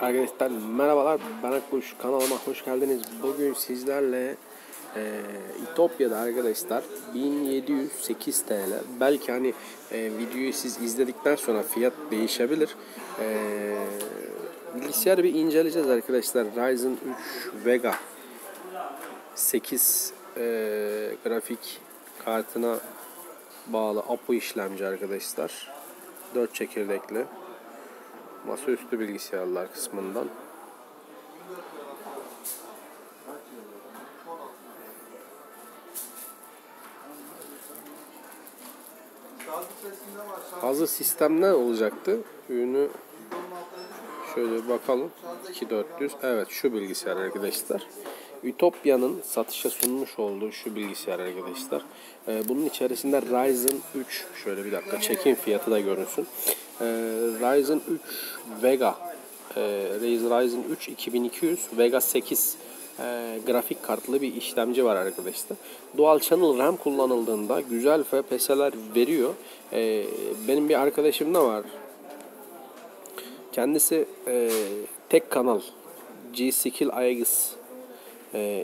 Arkadaşlar merhabalar ben Akkuş kanalıma hoş geldiniz. Bugün sizlerle e, İtopya'da arkadaşlar 1708 TL. Belki hani e, videoyu siz izledikten sonra fiyat değişebilir. E, bilgisayarı bir inceleyeceğiz arkadaşlar. Ryzen 3 Vega 8 e, grafik kartına bağlı APU işlemci arkadaşlar. 4 çekirdekli masaüstü bilgisayarlar kısmından. Hazır sistemler olacaktı. Ürünü şöyle bakalım. 2400. Evet şu bilgisayar arkadaşlar. Ütopya'nın satışa sunmuş olduğu şu bilgisayar arkadaşlar. Ee, bunun içerisinde Ryzen 3 şöyle bir dakika çekin fiyatı da görünsün. Ee, Ryzen 3 Vega e, Ryzen 3 2200 Vega 8 e, grafik kartlı bir işlemci var arkadaşlar. Dual Channel RAM kullanıldığında güzel FPS'ler veriyor. E, benim bir arkadaşım da var. Kendisi e, tek kanal G-Skill Aegis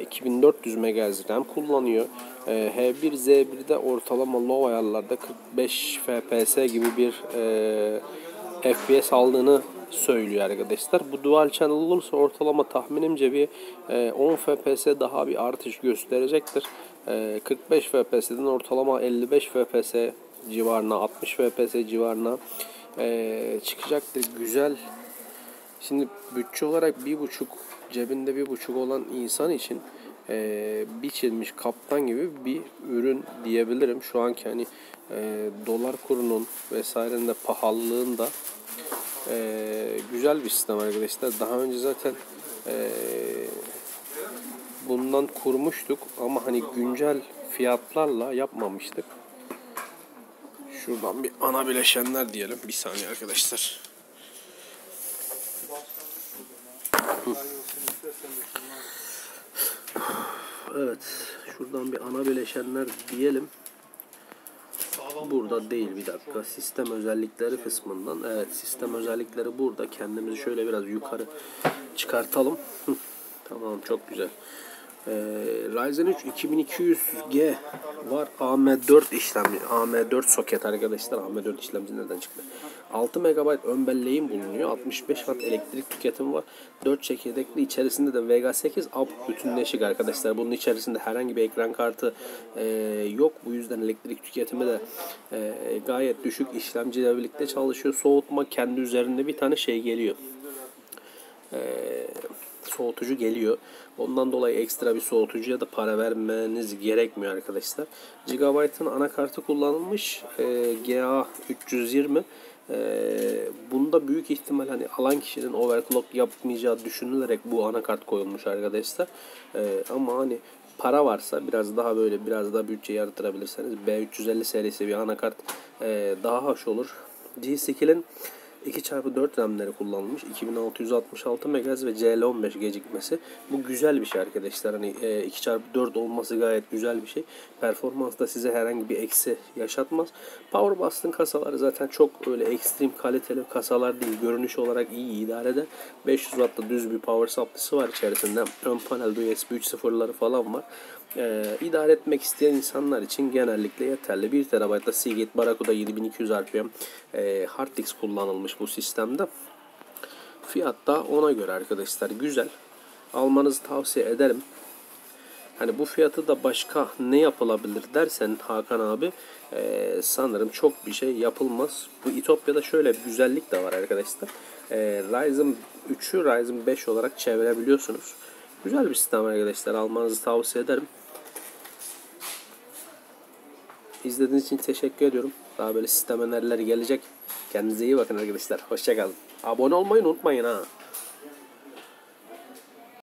2400 MHz RAM kullanıyor. H1Z1'de ortalama low ayarlarda 45 FPS gibi bir e, FPS aldığını söylüyor arkadaşlar. Bu dual channel olursa ortalama tahminimce bir e, 10 FPS daha bir artış gösterecektir. E, 45 FPS'den ortalama 55 FPS civarına 60 FPS civarına e, çıkacaktır. Güzel. Şimdi bütçe olarak bir buçuk cebinde bir buçuk olan insan için e, biçilmiş kaptan gibi bir ürün diyebilirim. Şu anki hani e, dolar kurunun vesairenin de pahalılığında e, güzel bir sistem arkadaşlar. Daha önce zaten e, bundan kurmuştuk ama hani güncel fiyatlarla yapmamıştık. Şuradan bir ana bileşenler diyelim. Bir saniye arkadaşlar. Evet. Şuradan bir ana bileşenler diyelim. Burada değil bir dakika. Sistem özellikleri kısmından. Evet sistem özellikleri burada. Kendimizi şöyle biraz yukarı çıkartalım. tamam çok güzel. Ee, Ryzen 3 2200G var. AM4 işlemci. AM4 soket arkadaşlar. AM4 işlemci nereden çıktı? 6 MB ön belleğim bulunuyor. 65 Watt elektrik tüketimi var. 4 çekirdekli içerisinde de Vega 8 up bütünleşik arkadaşlar. Bunun içerisinde herhangi bir ekran kartı e, yok. Bu yüzden elektrik tüketimi de e, gayet düşük. işlemciyle birlikte çalışıyor. Soğutma kendi üzerinde bir tane şey geliyor. Eee soğutucu geliyor. Ondan dolayı ekstra bir soğutucuya da para vermeniz gerekmiyor arkadaşlar. Gigabyte'ın anakartı kullanılmış. E, GA 320 e, bunda büyük ihtimal hani alan kişinin overclock yapmayacağı düşünülerek bu anakart koyulmuş arkadaşlar. E, ama hani para varsa biraz daha böyle biraz daha bütçeyi artırabilirseniz B350 serisi bir anakart e, daha hoş olur. G-Skill'in 2x4 RAM'leri kullanılmış. 2666 MHz ve CL15 gecikmesi. Bu güzel bir şey arkadaşlar. Hani 2x4 e, olması gayet güzel bir şey. Performansta size herhangi bir eksi yaşatmaz. Power Bust'ın kasaları zaten çok öyle ekstrem kaliteli kasalar değil. Görünüş olarak iyi idare eder. 500 Watt'ta düz bir power supply'sı var içerisinde. Ön panelde USB 3.0'ları falan var e, idare etmek isteyen insanlar için genellikle yeterli. 1 TB'da Seagate Barracuda 7200 RPM e, hard disk kullanılmış bu sistemde. Fiyat da ona göre arkadaşlar güzel. Almanızı tavsiye ederim. Hani bu fiyatı da başka ne yapılabilir dersen Hakan abi e, sanırım çok bir şey yapılmaz. Bu İtopya'da şöyle bir güzellik de var arkadaşlar. E, Ryzen 3'ü Ryzen 5 olarak çevirebiliyorsunuz. Güzel bir sistem arkadaşlar. Almanızı tavsiye ederim. İzlediğiniz için teşekkür ediyorum. Daha böyle sistem önerileri gelecek. Kendinize iyi bakın arkadaşlar. Hoşçakalın. Abone olmayı unutmayın ha.